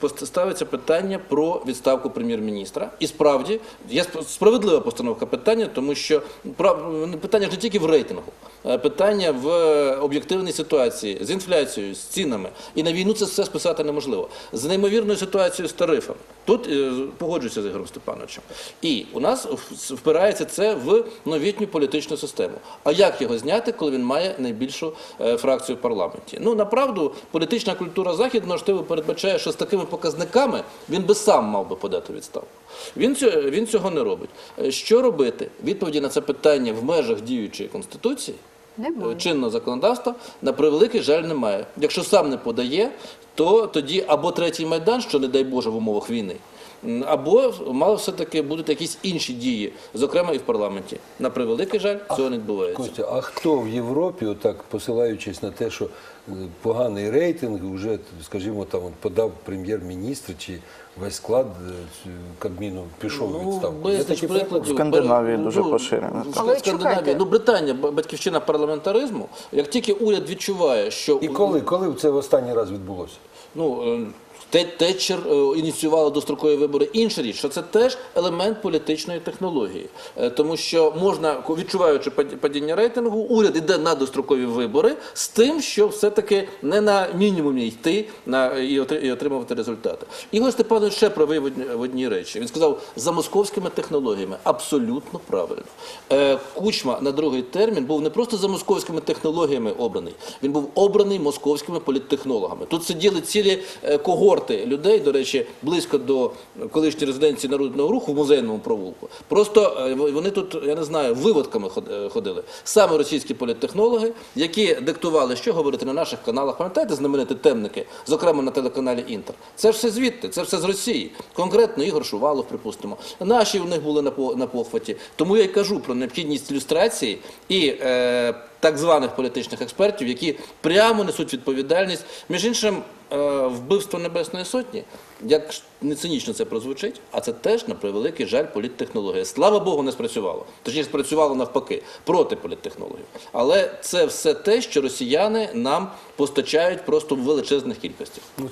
пост- ставиться питання про відставку прем'єр-міністра. І справді є справедлива постановка питання, тому що питання ж не тільки в рейтингу, е, питання в е, об'єктивній ситуації з інфляцією, з цінами. І на війну це все списати неможливо. З неймовірною ситуацією з тарифами. Тут е, погоджуюся з Ігорем Степановичем. І у нас впирається це в новітню політичну систему. А як його зняти, коли він має найбільшу е, фракцію в парламенті? Ну направду політична культура західного штибу передбачає, що з такими показниками він би сам мав би подати відставку. Він цього, він цього не робить. Е, Що робити? Відповіді на це питання в межах діючої конституції е, чинного законодавства на превеликий жаль немає. Якщо сам не подає, то тоді або третій майдан, що не дай Боже в умовах війни. Або мали все-таки будуть якісь інші дії, зокрема і в парламенті. На превеликий жаль, цього не відбувається. Костя, а хто в Європі, отак посилаючись на те, що е, поганий рейтинг, вже, скажімо, там подав прем'єр-міністр чи весь склад е, Кабміну пішов у відставку? Є безліч такі прикладів. В Скандинавії дуже ну, поширено. Але Скандинавії. чекайте. Ну, Британія, батьківщина парламентаризму. Як тільки уряд відчуває, що І коли? Коли це в останній раз відбулося? Ну, е, Те- Тетчер е, ініціювала дострокові вибори. Інша річ, що це теж елемент політичної технології, Е, тому що можна, відчуваючи пад- падіння рейтингу, уряд іде на дострокові вибори з тим, що все-таки не на мінімумі йти на і отри- і отримувати результати. Ігор Степанович ще правий в одні- речі. Він сказав за московськими технологіями. Абсолютно правильно. Е, Кучма на другий термін був не просто за московськими технологіями обраний, він був обраний московськими політтехнологами. Тут сиділи цілі е, когорти людей, до речі, близько до колишньої резиденції народного руху в музейному провулку. Просто е, вони тут, я не знаю, виводками е, ходили. Саме російські політтехнологи, які диктували, що говорити на наших каналах. Пам'ятаєте знамениті темники, зокрема на телеканалі Інтер. Це все звідти, це все з Росії. Конкретно Ігор Шувалов, припустимо. Наші у них були на похваті. Тому я й кажу про необхідність ілюстрації і е, так званих політичних експертів, які прямо несуть відповідальність. Між іншим, е, вбивство Небесної Сотні, як не цинічно це прозвучить, а це теж на превеликий жаль політтехнологія. Слава Богу, не спрацювало. Точніше, спрацювало навпаки проти політтехнологів. Але це все те, що росіяни нам постачають просто в величезних кількостях. Ну